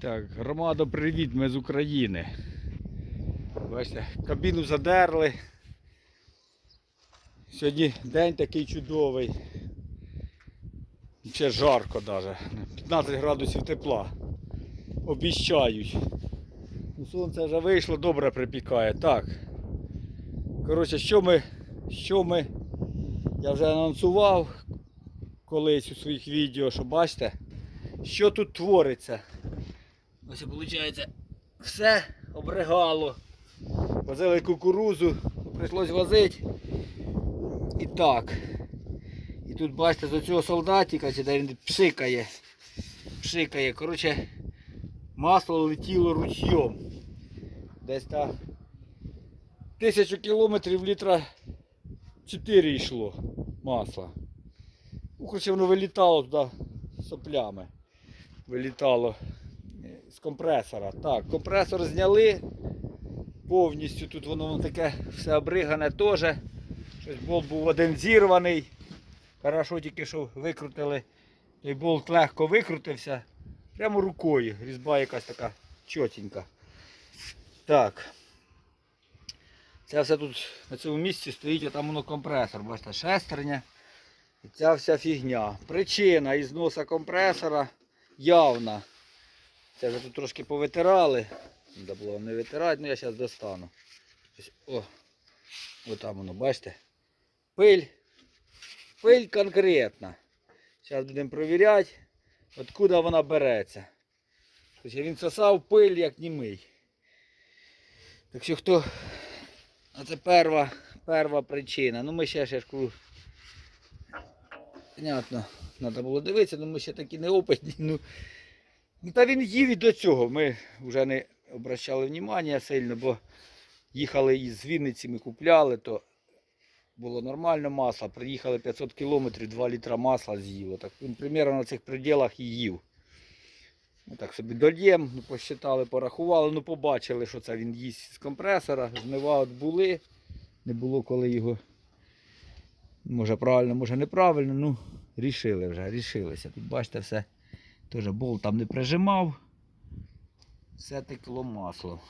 Так, громада, привіт, ми з України. Бачите, кабіну задерли. Сьогодні день такий чудовий. Ще жарко навіть. 15 градусів тепла. Обіщають. Ну, сонце вже вийшло, добре припікає. Так. Коротше, що ми, що ми, я вже анонсував колись у своїх відео, що бачите, що тут твориться. Ось виходить, все обригало. Возили кукурузу, прийшлось возити. І так. І тут бачите, з цього солдатика, де він пшикає. Пшикає. Коротше, масло летіло ручйом. Десь та тисячу кілометрів літра 4 йшло масла. Ну, коротше, воно вилітало туди соплями. Вилітало з компресора. Так, компресор зняли. Повністю тут воно, воно таке все обригане теж. Щось болт був один зірваний. Хорошо тільки що викрутили. Той болт легко викрутився. Прямо рукою. Різьба якась така чотенька. Так. Це все тут на цьому місці стоїть там воно компресор. Бачите, шестерня. І ця вся фігня. Причина ізноса компресора явна. Це вже тут трошки повитирали. Треба було не витирати, ну я зараз достану. Ось, О, ось там воно, бачите? Пиль. Пиль конкретна. Зараз будемо перевіряти, откуда вона береться. Тобто він сосав пиль як німий. Так що хто. А це перва, перва причина. Ну ми ще ще Понятно, треба було дивитися, але ми ще такі неопитні. Ну, ну та він їв і до цього. Ми вже не обращали внимання сильно, бо їхали із Вінниці, ми купляли, то було нормально масло. Приїхали 500 кілометрів, 2 літра масла з'їло. Так він примерно на цих пределах і їв. Ми так собі дольєм, ну, посчитали, порахували, ну побачили, що це він їсть з компресора. Жнива от були. Не було коли його. Може правильно, може неправильно, ну рішили вже, рішилися. Тут бачите, все теж болт там не прижимав. Все текло масло.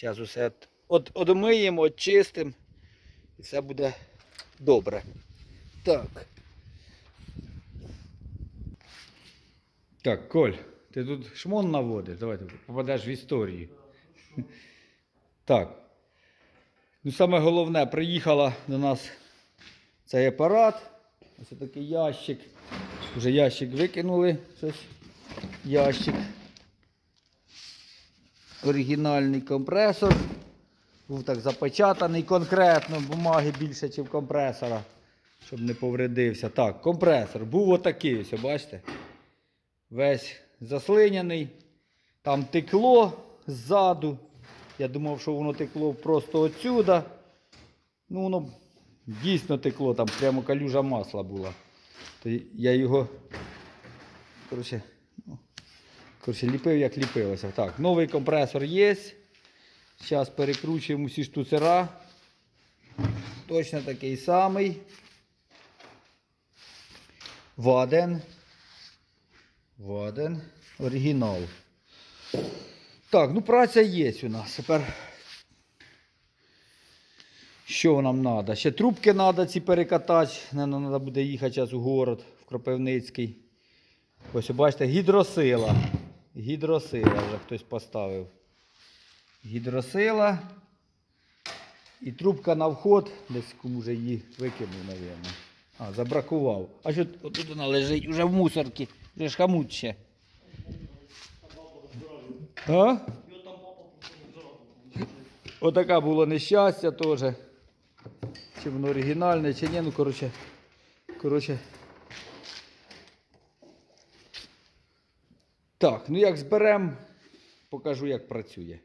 Зараз усе от, одмиємо, очистимо і все буде добре. Так. Так, Коль, ти тут шмон наводиш, давай ти попадеш в історію. Так. Ну, саме головне, приїхала до нас цей апарат. Ось такий ящик. Вже ящик викинули. Щось. Ящик. Оригінальний компресор. Був так запечатаний конкретно, бумаги більше, ніж компресора. Щоб не повредився. Так, компресор. Був отакий, ось, бачите? Весь заслиняний. Там текло ззаду. Я думав, що воно текло просто отсюда. Ну, воно дійсно текло, там прямо калюжа масла була. То я його коротше, ну, коротше, ліпив, як ліпилося. Так, новий компресор є. Зараз перекручуємо всі штуцера. Точно такий самий. Ваден. Ваден. Оригінал. Так, ну праця є у нас. Тепер що нам треба? Ще трубки треба ці перекатати. Треба буде їхати зараз у город, в Кропивницький. Ось бачите, гідросила. Гідросила вже хтось поставив. Гідросила. І трубка на вход, десь кому вже її викинув, мабуть. А, забракував. А що тут вона лежить уже в мусорці? Вже ж хамуть ще. А? Отака було нещастя теж. Чи воно оригінальне, чи ні, ну коротше. Коротше. Так, ну як зберемо, покажу як працює.